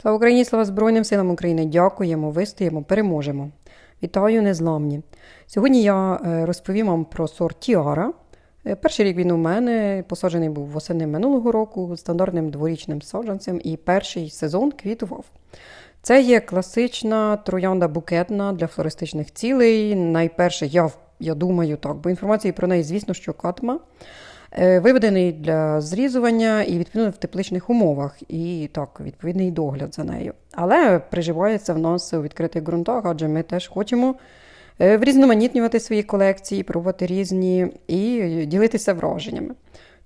Слава Україні, слава Збройним силам України! Дякуємо, вистоїмо, переможемо. Вітаю, незламні! Сьогодні я е, розповім вам про сорт Тіара. Е, Перший рік він у мене посаджений був восени минулого року стандартним дворічним саджанцем, і перший сезон квітував. Це є класична троянда букетна для флористичних цілей. Найперше, я, я думаю так, бо інформації про неї, звісно, що катма. Е, Виведений для зрізування і відповідно в тепличних умовах, і так, відповідний догляд за нею. Але приживається в нас у відкритих ґрунтах, адже ми теж хочемо е, врізноманітнювати свої колекції, пробувати різні і ділитися враженнями.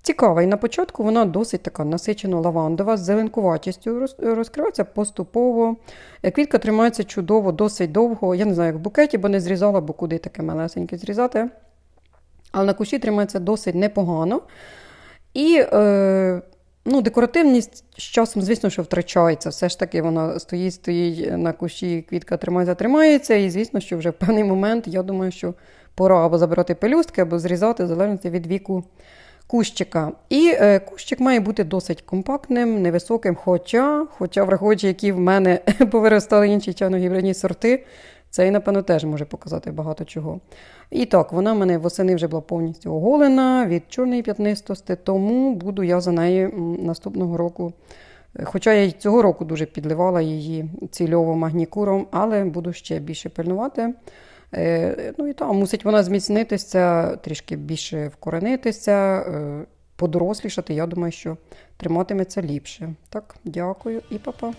Цікава, і на початку вона досить така насичено лавандова, з зеленкуватістю, роз- розкривається поступово. Е, Квітка тримається чудово, досить довго. Я не знаю, як в букеті, бо не зрізала, бо куди таке малесеньке зрізати. Але на кущі тримається досить непогано. І е, ну, декоративність з часом, звісно, що втрачається. Все ж таки вона стоїть, стоїть на кущі, квітка тримається, тримається. І звісно, що вже в певний момент, я думаю, що пора або забирати пелюстки, або зрізати, в залежності від віку кущика. І е, кущик має бути досить компактним, невисоким. Хоча, хоча враховуючи, які в мене повиростали інші чайно-гібридні сорти, цей, напевно, теж може показати багато чого. І так, вона в мене восени вже була повністю оголена від чорної п'ятнистості, тому буду я за нею наступного року. Е, Хоча я й цього року дуже підливала її цільово магнікуром, але буду ще більше пильнувати. Е, Ну і там мусить вона зміцнитися, трішки більше вкоренитися, е, подорослішати. Я думаю, що триматиметься ліпше. Так, дякую і па-па.